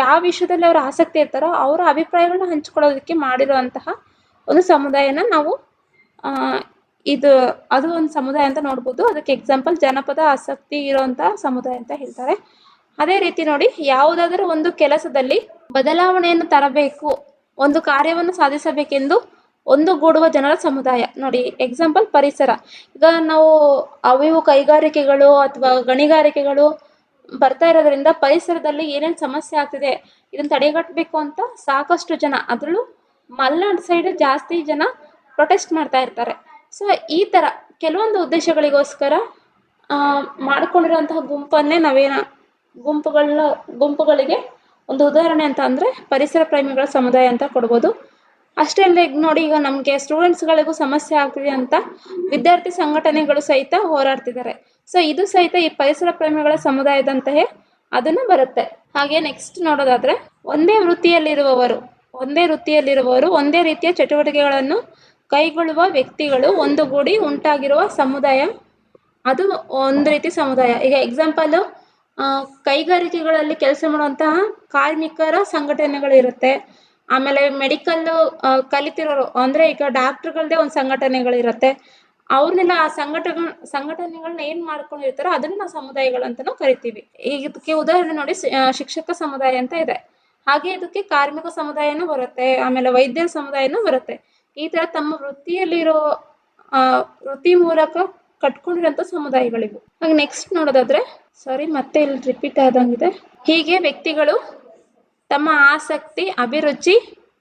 ಯಾವ ವಿಷಯದಲ್ಲಿ ಅವರು ಆಸಕ್ತಿ ಇರ್ತಾರೋ ಅವರ ಅಭಿಪ್ರಾಯಗಳನ್ನ ಹಂಚ್ಕೊಳ್ಳೋದಕ್ಕೆ ಮಾಡಿರುವಂತಹ ಒಂದು ಸಮುದಾಯನ ನಾವು ಇದು, ಅದು ಒಂದು ಸಮುದಾಯ ಅಂತ ನೋಡ್ಬೋದು. ಅದಕ್ಕೆ ಎಕ್ಸಾಂಪಲ್ ಜನಪದ ಆಸಕ್ತಿ ಇರುವಂತಹ ಸಮುದಾಯ ಅಂತ ಹೇಳ್ತಾರೆ. ಅದೇ ರೀತಿ ನೋಡಿ, ಯಾವುದಾದರೂ ಒಂದು ಕೆಲಸದಲ್ಲಿ ಬದಲಾವಣೆಯನ್ನು ತರಬೇಕು, ಒಂದು ಕಾರ್ಯವನ್ನು ಸಾಧಿಸಬೇಕೆಂದು ಒಂದುಗೂಡುವ ಜನರ ಸಮುದಾಯ. ನೋಡಿ ಎಕ್ಸಾಂಪಲ್ ಪರಿಸರ. ಈಗ ನಾವು ಅವಿವು ಕೈಗಾರಿಕೆಗಳು ಅಥವಾ ಗಣಿಗಾರಿಕೆಗಳು ಬರ್ತಾ ಇರೋದ್ರಿಂದ ಪರಿಸರದಲ್ಲಿ ಏನೇನು ಸಮಸ್ಯೆ ಆಗ್ತಿದೆ ಇದನ್ನ ತಡೆಗಟ್ಟಬೇಕು ಅಂತ ಸಾಕಷ್ಟು ಜನ ಅದರಲ್ಲೂ ಮಲೆನಾಡು ಸೈಡ್ ಜಾಸ್ತಿ ಜನ ಪ್ರೊಟೆಸ್ಟ್ ಮಾಡ್ತಾ ಇರ್ತಾರೆ. ಸೊ ಈ ಥರ ಕೆಲವೊಂದು ಉದ್ದೇಶಗಳಿಗೋಸ್ಕರ ಆ, ಮಾಡ್ಕೊಂಡಿರೋಂತಹ ಗುಂಪನ್ನೇ ನಾವೇನ ಗುಂಪುಗಳ ಗುಂಪುಗಳಿಗೆ ಒಂದು ಉದಾಹರಣೆ ಅಂತ ಅಂದರೆ ಪರಿಸರ ಪ್ರೇಮಿಗಳ ಸಮುದಾಯ ಅಂತ ಕೊಡ್ಬೋದು. ಅಷ್ಟೇ ಅಲ್ಲದೆ, ಈಗ ನೋಡಿ, ಈಗ ನಮಗೆ ಸ್ಟೂಡೆಂಟ್ಸ್ಗಳಿಗೂ ಸಮಸ್ಯೆ ಆಗ್ತಿದೆ ಅಂತ ವಿದ್ಯಾರ್ಥಿ ಸಂಘಟನೆಗಳು ಸಹಿತ ಹೋರಾಡ್ತಿದ್ದಾರೆ. ಸೊ ಇದು ಸಹಿತ ಈ ಪರಿಸರ ಪ್ರೇಮಿಗಳ ಸಮುದಾಯದಂತೆಯೇ ಅದನ್ನು ಬರುತ್ತೆ. ಹಾಗೆ ನೆಕ್ಸ್ಟ್ ನೋಡೋದಾದ್ರೆ, ಒಂದೇ ವೃತ್ತಿಯಲ್ಲಿರುವವರು ಒಂದೇ ವೃತ್ತಿಯಲ್ಲಿರುವವರು ಒಂದೇ ರೀತಿಯ ಚಟುವಟಿಕೆಗಳನ್ನು ಕೈಗೊಳ್ಳುವ ವ್ಯಕ್ತಿಗಳು ಒಂದುಗೂಡಿ ಉಂಟಾಗಿರುವ ಸಮುದಾಯ. ಅದು ಒಂದು ರೀತಿ ಸಮುದಾಯ. ಈಗ ಎಕ್ಸಾಂಪಲ್ ಕೈಗಾರಿಕೆಗಳಲ್ಲಿ ಕೆಲಸ ಮಾಡುವಂತಹ ಕಾರ್ಮಿಕರ ಸಂಘಟನೆಗಳಿರುತ್ತೆ. ಆಮೇಲೆ ಮೆಡಿಕಲ್ ಕಲಿತಿರೋರು ಅಂದ್ರೆ ಈಗ ಡಾಕ್ಟರ್ಗಳದೇ ಒಂದು ಸಂಘಟನೆಗಳಿರುತ್ತೆ. ಅವ್ರನ್ನೆಲ್ಲ ಆ ಸಂಘಟನೆ ಸಂಘಟನೆಗಳನ್ನ ಏನು ಮಾಡ್ಕೊಂಡಿರ್ತಾರೋ ಅದನ್ನ ನಾವು ಸಮುದಾಯಗಳು ಅಂತಲೂ ಕರಿತೀವಿ. ಇದಕ್ಕೆ ಉದಾಹರಣೆ ನೋಡಿ ಶಿಕ್ಷಕ ಸಮುದಾಯ ಅಂತ ಇದೆ. ಹಾಗೆ ಇದಕ್ಕೆ ಕಾರ್ಮಿಕ ಸಮುದಾಯನೂ ಬರುತ್ತೆ ಆಮೇಲೆ ವೈದ್ಯರ ಸಮುದಾಯನೂ ಬರುತ್ತೆ. ಈ ತರ ತಮ್ಮ ವೃತ್ತಿಯಲ್ಲಿರೋ ಆ, ವೃತ್ತಿ ಮೂಲಕ ಕಟ್ಕೊಂಡಿರೋಂಥ ಸಮುದಾಯಗಳಿವು. ಹಾಗೆ ನೆಕ್ಸ್ಟ್ ನೋಡೋದಾದ್ರೆ ಸಾರಿ ಮತ್ತೆ ಇಲ್ಲಿ ರಿಪೀಟ್ ಆದಂಗಿದೆ. ಹೀಗೆ ವ್ಯಕ್ತಿಗಳು ತಮ್ಮ ಆಸಕ್ತಿ, ಅಭಿರುಚಿ,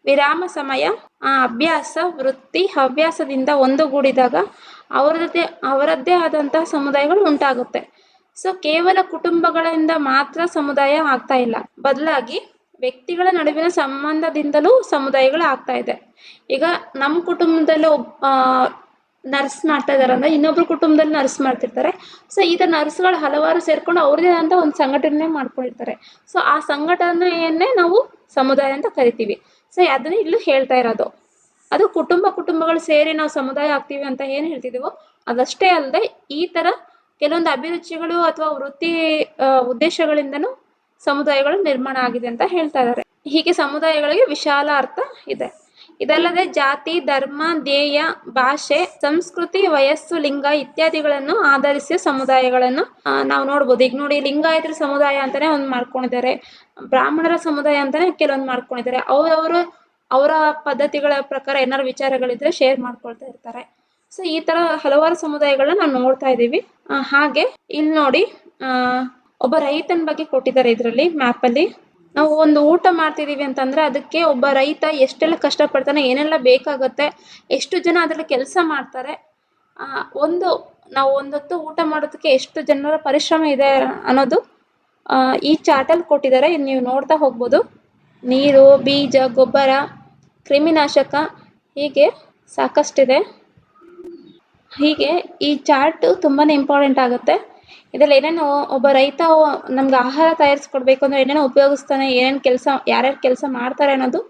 ವಿರಾಮ ಸಮಯ, ಆ ಅಭ್ಯಾಸ, ವೃತ್ತಿ, ಹವ್ಯಾಸದಿಂದ ಒಂದುಗೂಡಿದಾಗ ಅವರದ್ದೇ ಅವರದ್ದೇ ಆದಂತಹ ಸಮುದಾಯಗಳು ಉಂಟಾಗುತ್ತೆ. ಸೊ ಕೇವಲ ಕುಟುಂಬಗಳಿಂದ ಮಾತ್ರ ಸಮುದಾಯ ಆಗ್ತಾ ಇಲ್ಲ. ಬದಲಾಗಿ ವ್ಯಕ್ತಿಗಳ ನಡುವಿನ ಸಂಬಂಧದಿಂದಲೂ ಸಮುದಾಯಗಳು ಆಗ್ತಾ ಇದೆ. ಈಗ ನಮ್ಮ ಕುಟುಂಬದಲ್ಲಿ ಒಬ್ ನರ್ಸ್ ಮಾಡ್ತಾ ಇದಾರೆ ಅಂದ್ರೆ ಇನ್ನೊಬ್ರು ಕುಟುಂಬದಲ್ಲಿ ನರ್ಸ್ ಮಾಡ್ತಿರ್ತಾರೆ. ಸೊ ಈ ಥರ ನರ್ಸ್ಗಳು ಹಲವಾರು ಸೇರ್ಕೊಂಡು ಅವ್ರದ್ದೇ ಆದಂಥ ಒಂದು ಸಂಘಟನೆ ಮಾಡ್ಕೊಂಡಿರ್ತಾರೆ. ಸೊ ಆ ಸಂಘಟನೆಯನ್ನೇ ನಾವು ಸಮುದಾಯ ಅಂತ ಕರಿತೀವಿ. ಸೊ ಅದನ್ನ ಇಲ್ಲೂ ಹೇಳ್ತಾ ಇರೋದು. ಅದು ಕುಟುಂಬ ಕುಟುಂಬಗಳು ಸೇರಿ ನಾವು ಸಮುದಾಯ ಆಗ್ತೀವಿ ಅಂತ ಏನು ಹೇಳ್ತಿದ್ದೀವೋ ಅದಷ್ಟೇ ಅಲ್ಲದೆ ಈ ಥರ ಕೆಲವೊಂದು ಅಭಿರುಚಿಗಳು ಅಥವಾ ವೃತ್ತಿ ಉದ್ದೇಶಗಳಿಂದನೂ ಸಮುದಾಯಗಳು ನಿರ್ಮಾಣ ಆಗಿದೆ ಅಂತ ಹೇಳ್ತಾ ಇದ್ದಾರೆ ಹೀಗೆ ಸಮುದಾಯಗಳಿಗೆ ವಿಶಾಲ ಅರ್ಥ ಇದೆ. ಇದಲ್ಲದೆ ಜಾತಿ, ಧರ್ಮ, ಧ್ಯೇಯ, ಭಾಷೆ, ಸಂಸ್ಕೃತಿ, ವಯಸ್ಸು, ಲಿಂಗ ಇತ್ಯಾದಿಗಳನ್ನು ಆಧರಿಸಿ ಸಮುದಾಯಗಳನ್ನು ನಾವು ನೋಡ್ಬೋದು. ಈಗ ನೋಡಿ, ಲಿಂಗಾಯತರ ಸಮುದಾಯ ಅಂತಾನೆ ಒಂದು ಮಾಡ್ಕೊಂಡಿದ್ದಾರೆ. ಬ್ರಾಹ್ಮಣರ ಸಮುದಾಯ ಅಂತಾನೆ ಕೆಲವೊಂದು ಮಾಡ್ಕೊಂಡಿದ್ದಾರೆ. ಅವರವರು ಅವರ ಪದ್ಧತಿಗಳ ಪ್ರಕಾರ ಏನಾರು ವಿಚಾರಗಳಿದ್ರೆ ಶೇರ್ ಮಾಡ್ಕೊಳ್ತಾ ಇರ್ತಾರೆ. ಸೊ ಈ ತರ ಹಲವಾರು ಸಮುದಾಯಗಳನ್ನ ನಾವು ನೋಡ್ತಾ ಇದೀವಿ ಹಾಗೆ ಇಲ್ಲಿ ನೋಡಿ ಒಬ್ಬ ರೈತನ ಬಗ್ಗೆ ಕೊಟ್ಟಿದ್ದಾರೆ ಇದರಲ್ಲಿ ಮ್ಯಾಪಲ್ಲಿ. ನಾವು ಒಂದು ಊಟ ಮಾಡ್ತಿದೀವಿ ಅಂತಂದ್ರೆ ಅದಕ್ಕೆ ಒಬ್ಬ ರೈತ ಎಷ್ಟೆಲ್ಲ ಕಷ್ಟಪಡ್ತಾನೆ, ಏನೆಲ್ಲ ಬೇಕಾಗುತ್ತೆ, ಎಷ್ಟು ಜನ ಅದರಲ್ಲಿ ಕೆಲಸ ಮಾಡ್ತಾರೆ ಒಂದು, ನಾವು ಒಂದೊತ್ತು ಊಟ ಮಾಡೋದಕ್ಕೆ ಎಷ್ಟು ಜನರ ಪರಿಶ್ರಮ ಇದೆ ಅನ್ನೋದು ಈ ಚಾರ್ಟಲ್ಲಿ ಕೊಟ್ಟಿದ್ದಾರೆ. ನೀವು ನೋಡ್ತಾ ಹೋಗ್ಬೋದು. ನೀರು, ಬೀಜ, ಗೊಬ್ಬರ, ಕ್ರಿಮಿನಾಶಕ, ಹೀಗೆ ಸಾಕಷ್ಟಿದೆ. ಹೀಗೆ ಈ ಚಾರ್ಟ್ ತುಂಬಾ ಇಂಪಾರ್ಟೆಂಟ್ ಆಗುತ್ತೆ. ಇದರಲ್ಲಿ ಏನೇನು ಒಬ್ಬ ರೈತ ನಮ್ಗೆ ಆಹಾರ ತಯಾರಿಸ್ಕೊಡ್ಬೇಕು ಅಂದ್ರೆ ಏನೇನೋ ಉಪಯೋಗಿಸ್ತಾನೆ, ಏನೇನು ಕೆಲಸ, ಯಾರ್ಯಾರು ಕೆಲಸ ಮಾಡ್ತಾರೆ ಅನ್ನೋದು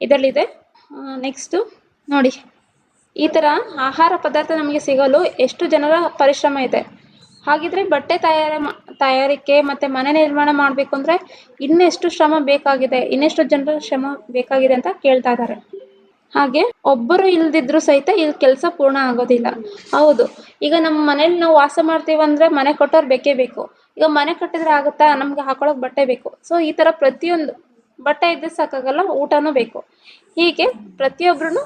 ಇದರಲ್ಲಿದೆ. ನೆಕ್ಸ್ಟು ನೋಡಿ. ಈ ಥರ ಆಹಾರ ಪದಾರ್ಥ ನಮಗೆ ಸಿಗಲು ಎಷ್ಟು ಜನರ ಪರಿಶ್ರಮ ಇದೆ. ಹಾಗಿದ್ರೆ ಬಟ್ಟೆ ತಯಾರ ತಯಾರಿಕೆ ಮತ್ತು ಮನೆ ನಿರ್ಮಾಣ ಮಾಡಬೇಕು ಅಂದರೆ ಇನ್ನೆಷ್ಟು ಶ್ರಮ ಬೇಕಾಗಿದೆ, ಇನ್ನೆಷ್ಟು ಜನರ ಶ್ರಮ ಬೇಕಾಗಿದೆ ಅಂತ ಕೇಳ್ತಾ ಇದ್ದಾರೆ. ಹಾಗೆ ಒಬ್ಬರು ಇಲ್ದಿದ್ರು ಸಹಿತ ಇಲ್ಲಿ ಕೆಲಸ ಪೂರ್ಣ ಆಗೋದಿಲ್ಲ. ಹೌದು. ಈಗ ನಮ್ಮ ಮನೇಲಿ ನಾವು ವಾಸ ಮಾಡ್ತೀವಂದ್ರೆ ಮನೆ ಕಟ್ಟೋರು ಬೇಕೇ ಬೇಕು. ಈಗ ಮನೆ ಕಟ್ಟಿದ್ರೆ ಆಗುತ್ತಾ? ನಮ್ಗೆ ಹಾಕೊಳಕ್ಕೆ ಬಟ್ಟೆ ಬೇಕು. ಸೊ ಈ ಥರ ಪ್ರತಿಯೊಂದು ಬಟ್ಟೆ ಇದ್ರೆ ಸಾಕಾಗಲ್ಲ, ಊಟನೂ ಬೇಕು. ಹೀಗೆ ಪ್ರತಿಯೊಬ್ಬರೂ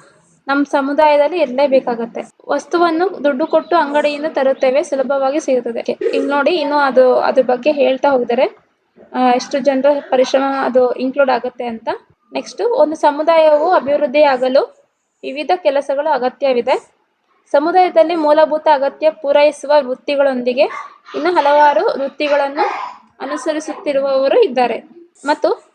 ನಮ್ಮ ಸಮುದಾಯದಲ್ಲಿ ಇರಲೇಬೇಕಾಗತ್ತೆ ವಸ್ತುವನ್ನು ದುಡ್ಡು ಕೊಟ್ಟು ಅಂಗಡಿಯಿಂದ ತರುತ್ತೇವೆ, ಸುಲಭವಾಗಿ ಸಿಗುತ್ತದೆ. ಇಲ್ಲಿ ನೋಡಿ, ಇನ್ನು ಅದು, ಅದ್ರ ಬಗ್ಗೆ ಹೇಳ್ತಾ ಹೋಗಿದ್ದಾರೆ ಎಷ್ಟು ಜನರ ಪರಿಶ್ರಮ ಅದು ಇನ್ಕ್ಲೂಡ್ ಆಗುತ್ತೆ ಅಂತ. ನೆಕ್ಸ್ಟು ಒಂದು ಸಮುದಾಯವು ಅಭಿವೃದ್ಧಿಯಾಗಲು ವಿವಿಧ ಕೆಲಸಗಳು ಅಗತ್ಯವಿದೆ. ಸಮುದಾಯದಲ್ಲಿ ಮೂಲಭೂತ ಅಗತ್ಯ ಪೂರೈಸುವ ವೃತ್ತಿಗಳೊಂದಿಗೆ ಇನ್ನು ಹಲವಾರು ವೃತ್ತಿಗಳನ್ನು ಅನುಸರಿಸುತ್ತಿರುವವರು ಇದ್ದಾರೆ. ಮತ್ತು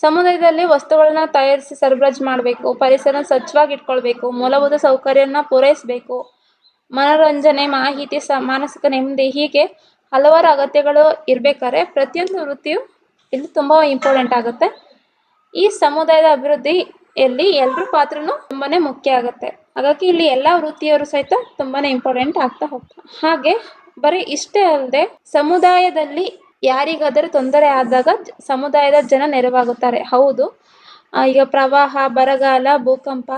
ಸಮುದಾಯದಲ್ಲಿ ವಸ್ತುಗಳನ್ನ ತಯಾರಿಸಿ ಸರಬರಾಜು ಮಾಡಬೇಕು ಪರಿಸರ ಸ್ವಚ್ಛವಾಗಿ ಇಟ್ಕೊಳ್ಬೇಕು, ಮೂಲಭೂತ ಸೌಕರ್ಯನ ಪೂರೈಸಬೇಕು, ಮನೋರಂಜನೆ, ಮಾಹಿತಿ, ಸ, ಮಾನಸಿಕ ನೆಮ್ಮದಿ ಹೀಗೆ ಹಲವಾರು ಅಗತ್ಯಗಳು ಇರಬೇಕಾದ್ರೆ ಪ್ರತಿಯೊಂದು ವೃತ್ತಿಯು ಇಲ್ಲಿ ತುಂಬ ಇಂಪಾರ್ಟೆಂಟ್ ಆಗುತ್ತೆ. ಈ ಸಮುದಾಯದ ಅಭಿವೃದ್ಧಿಯಲ್ಲಿ ಎಲ್ಲರ ಪಾತ್ರನು ತುಂಬಾನೇ ಮುಖ್ಯ ಆಗುತ್ತೆ. ಹಾಗಾಗಿ ಇಲ್ಲಿ ಎಲ್ಲಾ ವೃತ್ತಿಯವರು ಸಹಿತ ತುಂಬಾನೇ ಇಂಪಾರ್ಟೆಂಟ್ ಆಗ್ತಾ ಹೋಗ್ತಾರೆ ಹಾಗೆ ಬರೀ ಇಷ್ಟೇ ಅಲ್ಲದೆ ಸಮುದಾಯದಲ್ಲಿ ಯಾರಿಗಾದರೂ ತೊಂದರೆ ಆದಾಗ ಸಮುದಾಯದ ಜನ ನೆರವಾಗುತ್ತಾರೆ. ಹೌದು. ಈಗ ಪ್ರವಾಹ, ಬರಗಾಲ, ಭೂಕಂಪ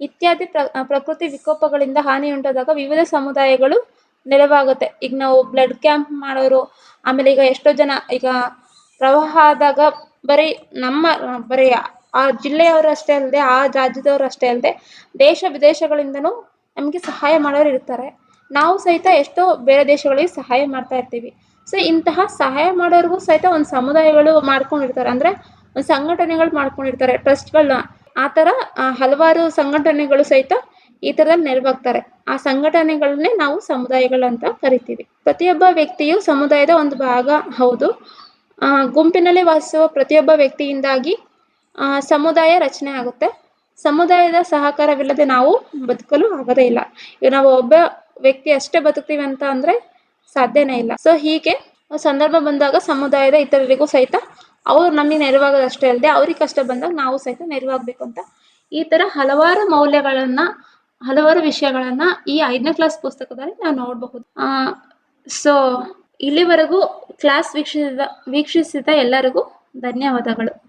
ಇತ್ಯಾದಿ ಪ್ರ ಪ್ರಕೃತಿ ವಿಕೋಪಗಳಿಂದ ಹಾನಿ ಉಂಟಾದಾಗ ವಿವಿಧ ಸಮುದಾಯಗಳು ನೆರವಾಗುತ್ತೆ. ಈಗ ನಾವು ಬ್ಲಡ್ ಕ್ಯಾಂಪ್ ಮಾಡೋರು, ಆಮೇಲೆ ಈಗ ಎಷ್ಟೋ ಜನ ಈಗ ಪ್ರವಾಹ ಆದಾಗ ಬರೀ ನಮ್ಮ, ಬರೀ ಆ ಜಿಲ್ಲೆಯವರು ಅಷ್ಟೇ ಅಲ್ಲದೆ, ಆ ರಾಜ್ಯದವರು ಅಷ್ಟೇ ಅಲ್ಲದೆ, ದೇಶ ವಿದೇಶಗಳಿಂದನೂ ನಮಗೆ ಸಹಾಯ ಮಾಡೋರು ಇರ್ತಾರೆ. ನಾವು ಸಹಿತ ಎಷ್ಟೋ ಬೇರೆ ದೇಶಗಳಿಗೆ ಸಹಾಯ ಮಾಡ್ತಾ ಇರ್ತೀವಿ. ಸೊ ಇಂತಹ ಸಹಾಯ ಮಾಡೋರಿಗೂ ಸಹಿತ ಒಂದು ಸಮುದಾಯಗಳು ಮಾಡ್ಕೊಂಡಿರ್ತಾರೆ. ಅಂದರೆ ಒಂದು ಸಂಘಟನೆಗಳು ಮಾಡ್ಕೊಂಡಿರ್ತಾರೆ. ಟ್ರಸ್ಟ್ಗಳನ್ನ ಆ ಥರ ಹಲವಾರು ಸಂಘಟನೆಗಳು ಸಹಿತ ಈ ಥರದಲ್ಲಿ ನೆರವಾಗ್ತಾರೆ. ಆ ಸಂಘಟನೆಗಳನ್ನೇ ನಾವು ಸಮುದಾಯಗಳು ಅಂತ ಕರಿತೀವಿ. ಪ್ರತಿಯೊಬ್ಬ ವ್ಯಕ್ತಿಯು ಸಮುದಾಯದ ಒಂದು ಭಾಗ. ಹೌದು. ಗುಂಪಿನಲ್ಲಿ ವಾಸಿಸುವ ಪ್ರತಿಯೊಬ್ಬ ವ್ಯಕ್ತಿಯಿಂದಾಗಿ ಸಮುದಾಯ ರಚನೆ ಆಗುತ್ತೆ. ಸಮುದಾಯದ ಸಹಕಾರವಿಲ್ಲದೆ ನಾವು ಬದುಕಲು ಆಗೋದೇ ಇಲ್ಲ. ಈಗ ನಾವು ಒಬ್ಬ ವ್ಯಕ್ತಿ ಅಷ್ಟೇ ಬದುಕ್ತೀವಿ ಅಂತ ಅಂದ್ರೆ ಸಾಧ್ಯನೇ ಇಲ್ಲ. ಸೊ ಹೀಗೆ ಸಂದರ್ಭ ಬಂದಾಗ ಸಮುದಾಯದ ಇತರರಿಗೂ ಸಹಿತ ಅವ್ರು ನಮಗೆ ನೆರವಾಗೋದಷ್ಟೇ ಅಲ್ಲದೆ ಅವ್ರಿಗೆ ಕಷ್ಟ ಬಂದಾಗ ನಾವು ಸಹಿತ ನೆರವಾಗಬೇಕು ಅಂತ ಈ ತರ ಹಲವಾರು ಮೌಲ್ಯಗಳನ್ನು, ಹಲವಾರು ವಿಷಯಗಳನ್ನು ಈ ಐದನೇ ಕ್ಲಾಸ್ ಪುಸ್ತಕದಲ್ಲಿ ನಾವು ನೋಡಬಹುದು. ಸೊ ಇಲ್ಲಿವರೆಗೂ ಕ್ಲಾಸ್ ವೀಕ್ಷಿಸಿದ ವೀಕ್ಷಿಸಿದ ಎಲ್ಲರಿಗೂ ಧನ್ಯವಾದಗಳು.